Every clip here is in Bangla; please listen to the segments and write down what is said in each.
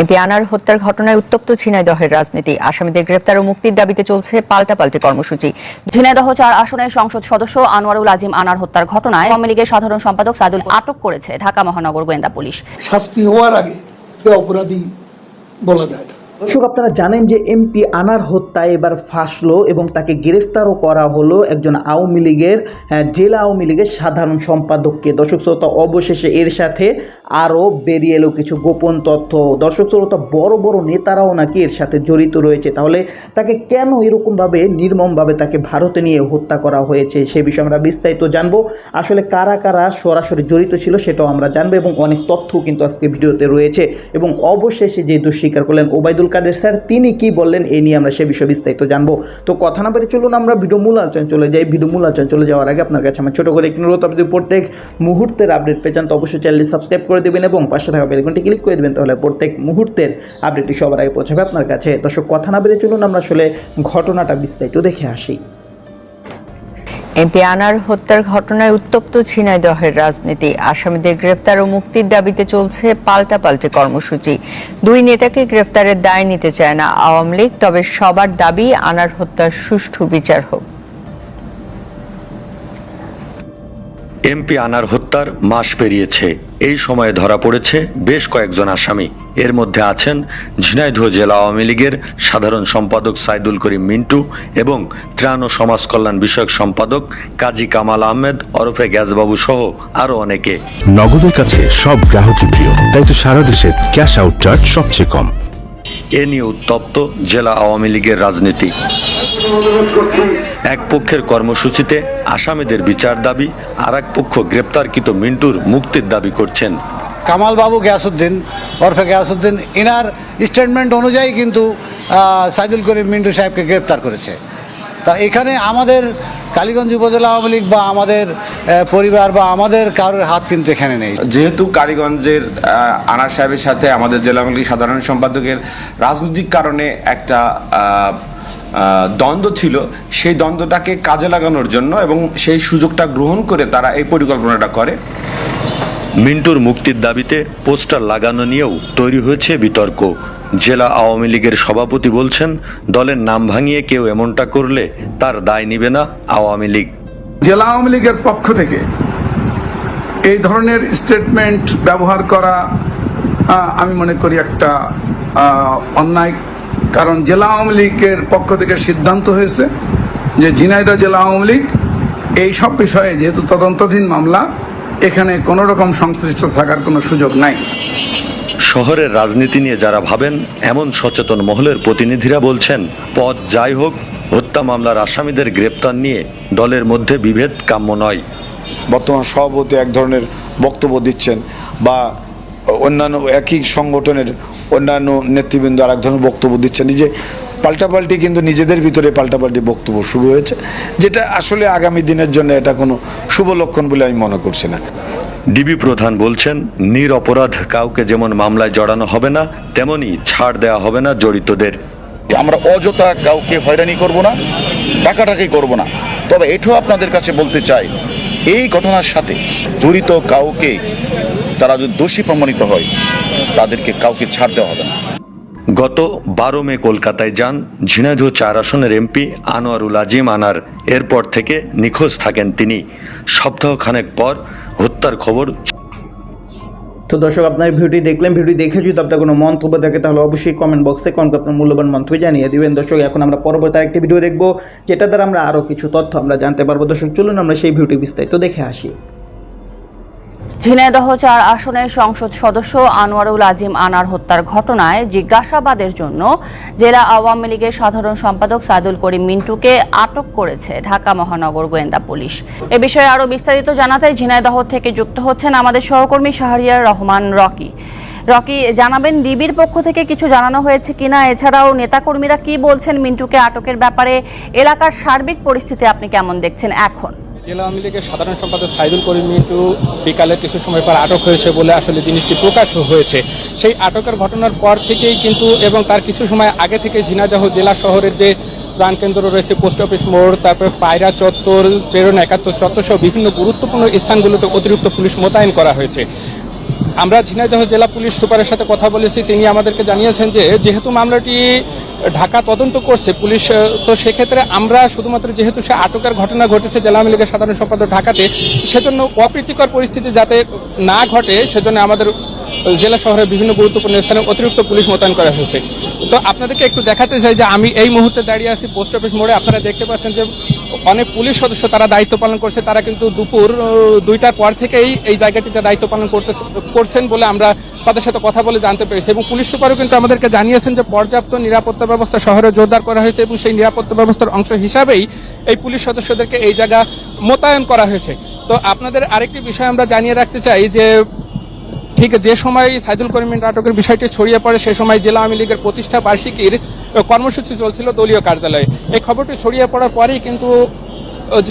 এমপি আনার হত্যার ঘটনায় উত্তপ্ত ঝিনাইদহের রাজনীতি। আসামিদের গ্রেপ্তার ও মুক্তির দাবিতে চলছে পাল্টাপাল্টি কর্মসূচি। ঝিনাইদহ চার আসনের সংসদ সদস্য আনোয়ারুল আজিম আনার হত্যার ঘটনায় আওয়ামী লীগের সাধারণ সম্পাদক সাদুল আটক করেছে ঢাকা মহানগর গোয়েন্দা পুলিশ। শাস্তি হওয়ার আগে অপরাধী বলা যায় না। দর্শক আপনারা জানেন যে এমপি আনার হত্যায় এবার ফাঁসলো এবং তাকে গ্রেফতারও করা হলো একজন আওয়ামী লীগের আহ, জেলা আওয়ামী লীগের সাধারণ সম্পাদককে। দর্শক শ্রোতা অবশেষে এর সাথে আরও বেরিয়ে এলো কিছু গোপন তথ্য। দর্শক শ্রোতা বড় বড় নেতারাও নাকি এর সাথে জড়িত রয়েছে। তাহলে তাকে কেন এরকমভাবে নির্মমভাবে তাকে ভারতে নিয়ে হত্যা করা হয়েছে সে বিষয়ে আমরা বিস্তারিত জানব। আসলে কারা কারা সরাসরি জড়িত ছিল সেটাও আমরা জানব এবং অনেক তথ্য কিন্তু আজকে ভিডিওতে রয়েছে। এবং অবশেষে যেহেতু স্বীকার করলেন ওবায়দুল কাদের স্যার, তিনি কি বললেন, এই নিয়ে আমরা সে বিষয়ে বিস্তারিত জানব। তো কথা না বলে চলুন, আমরা ভিডিও মূল আলোচনা চলে যাই। ভিডিও মূল আলোচনা চলে যাওয়ার আগে আপনার কাছে আমার ছোটো করে একটি অনুরোধ, আপনি প্রত্যেক মুহূর্তের আপডেট পেয়ে যান তো অবশ্যই চ্যানেলটি সাবস্ক্রাইব করে দেবেন এবং পাশে থাকা বেলকনটি ক্লিক করে দেবেন, তাহলে প্রত্যেক মুহূর্তের আপডেটটি সবার আগে পৌঁছাবে আপনার কাছে। দর্শক, কথা না বেরে চলুন, আমরা আসলে ঘটনাটা বিস্তারিত দেখে আসি। এমপি আনার হত্যার ঘটনায় উত্তপ্ত ঝিনাইদহের রাজনীতি। আসামিদের গ্রেফতার ও মুক্তির দাবিতে চলছে পাল্টাপাল্টি কর্মসূচি। দুই নেতাকে গ্রেফতারের দায় নিতে চায় না আওয়ামী লীগ, তবে সবার দাবি, আনার হত্যার সুষ্ঠু বিচার হোক। এমপি আনার হত্যার মাস পেরিয়েছে। এই সময়ে ধরা পড়েছে বেশ কয়েকজন আসামি। এর মধ্যে আছেন ঝিনাইদহ জেলা আওয়ামী লীগের সাধারণ সম্পাদক সাইদুল করিম মিন্টু এবং ত্রাণ ও সমাজ কল্যাণ বিষয়ক সম্পাদক কাজী কামাল আহমেদ ওরফে গ্যাসবাবু সহ আরও অনেকে। নগদের কাছে সব গ্রাহকই প্রিয় তাই তো সারা দেশে ক্যাশ আউট চার্জ সবচেয়ে কম। এ নিয়ে উত্তপ্ত জেলা আওয়ামী লীগের রাজনীতি। এক পক্ষের কর্মসূচিতে আসামিদের বিচার দাবি আর এক পক্ষ গ্রেপ্তারকৃত মিন্টুর মুক্তির দাবি করছেন। কামাল বাবু গিয়াসুদ্দিন ওরফে গিয়াসুদ্দিন ইনার স্টেটমেন্ট অনুযায়ী কিন্তু সাইদুল করিম মিন্টু সাহেবকে গ্রেপ্তার করেছে। তা এখানে আমাদের কালীগঞ্জ উপজেলা আওয়ামী লীগ বা আমাদের পরিবার বা আমাদের কারোর হাত কিন্তু এখানে নেই। যেহেতু কালীগঞ্জের আনার সাহেবের সাথে আমাদের জেলা আওয়ামী লীগ সাধারণ সম্পাদকের রাজনৈতিক কারণে একটা দ্বন্দ্ব ছিল সেই দ্বন্দ্বটাকে কাজে লাগানোর জন্য এবং সেই সুযোগটা গ্রহণ করে তারা এই পরিকল্পনাটা করে। মিন্টুর মুক্তির দাবিতে পোস্টার লাগানো নিয়েও তৈরি হয়েছে বিতর্ক। জেলা আওয়ামী লীগের সভাপতি বলছেন দলের নাম ভাঙিয়ে কেউ এমনটা করলে তার দায় নিবে না আওয়ামী লীগ। জেলা আওয়ামী লীগের পক্ষ থেকে এই ধরনের স্টেটমেন্ট ব্যবহার করা আমি মনে করি একটা অন্যায় কারণ জেলা আওয়ামী লীগের পক্ষ থেকে সিদ্ধান্ত হয়েছে যে ঝিনাইদহ জেলা আওয়ামী লীগ এই সব বিষয়ে যেহেতু তদন্তাধীন মামলা এখানে কোনো রকম সংশ্লিষ্ট থাকার কোনো সুযোগ নাই। শহরের রাজনীতি নিয়ে যারা ভাবেন এমন সচেতন মহলের প্রতিনিধিরা বলছেন পদ যাই হোক হত্যা মামলার আসামিদের গ্রেপ্তার নিয়ে দলের মধ্যে বিভেদ কাম্য নয়। বর্তমান সভাপতি এক ধরনের বক্তব্য দিচ্ছেন বা অন্যান্য একই সংগঠনের অন্যান্য নেতৃবৃন্দ আর এক ধরনের বক্তব্য দিচ্ছেন। যে পাল্টাপাল্টি কিন্তু নিজেদের ভিতরে পাল্টাপাল্টি বক্তব্য শুরু হয়েছে যেটা আসলে আগামী দিনের জন্য এটা কোনো শুভ লক্ষণ বলে আমি মনে করছি না। ডিবি প্রধান বলছেন নিরপরাধ কাউকে যেমন মামলায় জড়ানো হবে না তেমনি ছাড় দেওয়া হবে না জড়িতদের। আমরা অযথা কাউকে হয়রানি করব না টাকাটাকি করব না। তবে এটাও আপনাদের কাছে বলতে চাই এই ঘটনার সাথে জড়িত কাউকে তারা যদি দোষী প্রমাণিত হয় তাদেরকে কাউকে ছাড় দেওয়া হবে না। গত বারো মে কলকাতায় যান ঝিনাইদহ চার আসনের এমপি আনোয়ারুল আজিম আনার। এরপর থেকে নিখোঁজ থাকেন তিনি। সপ্তাহখানেক পর হত্যার খবর। তো দর্শক আপনার ভিডিওটি দেখলেন ভিডিও দেখে যদি আপনার কোনো মন্তব্য থাকে তাহলে অবশ্যই কমেন্ট বক্সে কমেন্ট আপনার মূল্যবান মন্তব্য জানিয়ে দিবেন। দর্শক এখন আমরা পরবর্তী আরেকটি ভিডিও দেখব যেটা দ্বারা আমরা আরও কিছু তথ্য আমরা জানতে পারব। দর্শক চলুন আমরা সেই ভিডিওটি বিস্তারিত দেখে আসি। ঝিনাইদহ চার আসনের সংসদ সদস্য আনোয়ারুল আজিম আনার হত্যার ঘটনায় জিজ্ঞাসাবাদের জন্য জেলা আওয়ামী লীগের সাধারণ সম্পাদক সাইদুল করিম মিন্টুকে আটক করেছে ঢাকা মহানগর গোয়েন্দা পুলিশ। এ বিষয়ে আরও বিস্তারিত জানাতে ঝিনাইদহ থেকে যুক্ত হচ্ছেন আমাদের সহকর্মী শাহরিয়ার রহমান রকি। রকি, জানাবেন, ডিবির পক্ষ থেকে কিছু জানানো হয়েছে কিনা? এছাড়াও নেতাকর্মীরা কি বলছেন মিন্টুকে আটকের ব্যাপারে? এলাকার সার্বিক পরিস্থিতি আপনি কেমন দেখছেন এখন? জেলা আওয়ামী লীগের সাধারণ সম্পাদক সাইদুল করিম মিন্টু বিকালে কিছু সময় পর আটক হয়েছে বলে আসলে জিনিসটি প্রকাশ হয়েছে। সেই আটকের ঘটনার পর থেকেই কিন্তু এবং তার কিছু সময় আগে থেকে ঝিনাইদহ জেলা শহরের যে প্রাণকেন্দ্র রয়েছে, পোস্ট অফিস মোড়, তারপরে পায়রা চত্বর, প্রেরণ একাত্তর চত্বর সহ বিভিন্ন গুরুত্বপূর্ণ স্থানগুলোতে অতিরিক্ত পুলিশ মোতায়েন করা হয়েছে। আমরা ঝিনাইদহ জেলা পুলিশ সুপারের সাথে কথা বলেছি। তিনি আমাদেরকে জানিয়েছেন যে, যেহেতু মামলাটি ঢাকা তদন্ত করছে পুলিশ তো সেক্ষেত্রে আমরা শুধুমাত্র যেহেতু সে আটকের ঘটনা ঘটেছে জেলা আওয়ামী লীগের সাধারণ সম্পাদক ঢাকাতে, সেজন্য অপ্রীতিকর পরিস্থিতি যাতে না ঘটে, সেজন্য আমাদের জেলা শহরের বিভিন্ন গুরুত্বপূর্ণ স্থানে অতিরিক্ত পুলিশ মোতায়েন করা হয়েছে। তো আপনাদেরকে একটু দেখাতে চাই যে আমি এই মুহূর্তে দাঁড়িয়ে আছি পোস্ট অফিস মোড়ে। আপনারা দেখতে পাচ্ছেন যে অনেক পুলিশ সদস্য তারা দায়িত্ব পালন করছে। তারা কিন্তু দুপুর দুইটার পর থেকেই এই জায়গাটিতে দায়িত্ব পালন করতে, করছেন বলে আমরা তাদের সাথে কথা বলে জানতে পেরেছি এবং পুলিশ সুপারও কিন্তু আমাদেরকে জানিয়েছেন যে পর্যাপ্ত নিরাপত্তা ব্যবস্থা শহরে জোরদার করা হয়েছে এবং সেই নিরাপত্তা ব্যবস্থার অংশ হিসাবেই এই পুলিশ সদস্যদেরকে এই জায়গা মোতায়েন করা হয়েছে। তো আপনাদের আরেকটি বিষয় আমরা জানিয়ে রাখতে চাই যে ঠিক যে সময় সাইদুল করিমের নাটকের বিষয়টি ছড়িয়ে পড়ে সে সময় জেলা আওয়ামী লীগের প্রতিষ্ঠা বার্ষিকীর কর্মসূচি চলছিল দলীয় কার্যালয়ে। এই খবরটি ছড়িয়ে পড়ার পরেই কিন্তু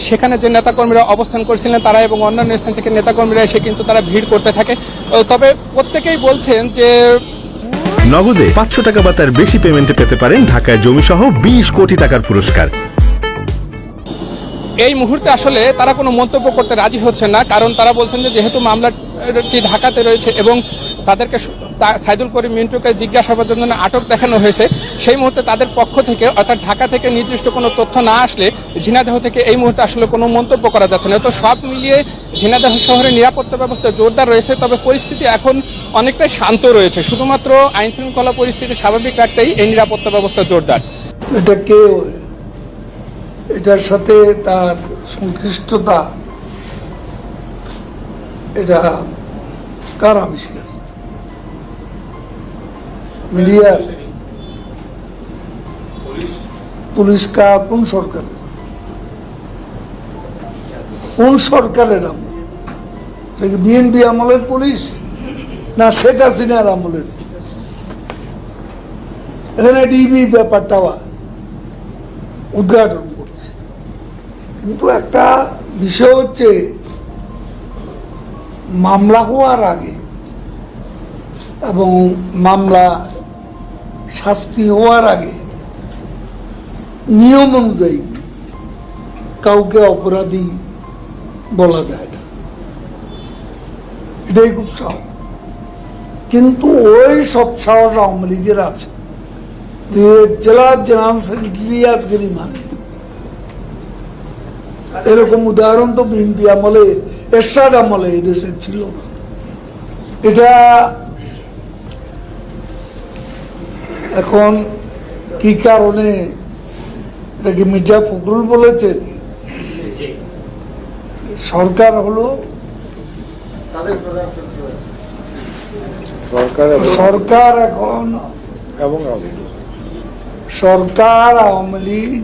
সেখানে যে নেতাকর্মীরা অবস্থান করছিলেন তারা এবং অন্যান্য স্থান থেকে নেতাকর্মীরা এসে কিন্তু তারা ভিড় করতে থাকে। তবে প্রত্যেকেই বলছেন যে নগদে পাঁচশো টাকা বা তার বেশি পেমেন্টে পেতে পারেন ঢাকায় জমি সহ বিশ কোটি টাকার পুরস্কার। এই মুহূর্তে আসলে তারা কোনো মন্তব্য করতে রাজি হচ্ছে না কারণ তারা বলছেন যে যেহেতু মামলাটি ঢাকাতে রয়েছে এবং তাদেরকে সাইদুল করিম মিন্টুকে জিজ্ঞাসাবাদের জন্য আটক দেখানো হয়েছে। সেই মুহূর্তে তাদের পক্ষ থেকে, অর্থাৎ ঢাকা থেকে নির্দিষ্ট কোনো তথ্য না আসলে ঝিনাইদহ থেকে এই মুহূর্তে আসলে কোনো মন্তব্য করা যাচ্ছে না। তো সব মিলিয়ে ঝিনাইদহ শহরের নিরাপত্তা ব্যবস্থা জোরদার রয়েছে, তবে পরিস্থিতি এখন অনেকটাই শান্ত রয়েছে। শুধুমাত্র আইন শৃঙ্খলা পরিস্থিতি স্বাভাবিক রাখতেই এই নিরাপত্তা ব্যবস্থা জোরদার। এটা কে এটার সাথে তার সংশ্লিষ্টতা এটা কার আবিষ্কার মিডিয়ার পুলিশ কা কোন সরকার? কোন সরকারের আমল? বিএনপি আমলের পুলিশ? না শেখ হাসিনার আমলের এখানে ডিবি ব্যাপারটা উদ্ঘাটন করছে। কিন্তু একটা বিষয় হচ্ছে মামলা হওয়ার আগে এবং মামলা শাস্তি হওয়ার আগে নিয়ম অনুযায়ী কাউকে অপরাধী বলা যায় না। এটাই খুব সাহস কিন্তু ওই সব সাহস আওয়ামী লীগের আছে যে জেলা জেনারেল সেক্রেটারি আজকে রিমান্ড এরকম উদাহরণ তো বিএনপি আমলে এরশাদ আমলে এই দেশে ছিল। না এটা এখন কি কারণে এটাকে মির্জা ফখরুল বলেছেন? সরকার হলো সরকার এখন এবং সরকার আওয়ামী লীগ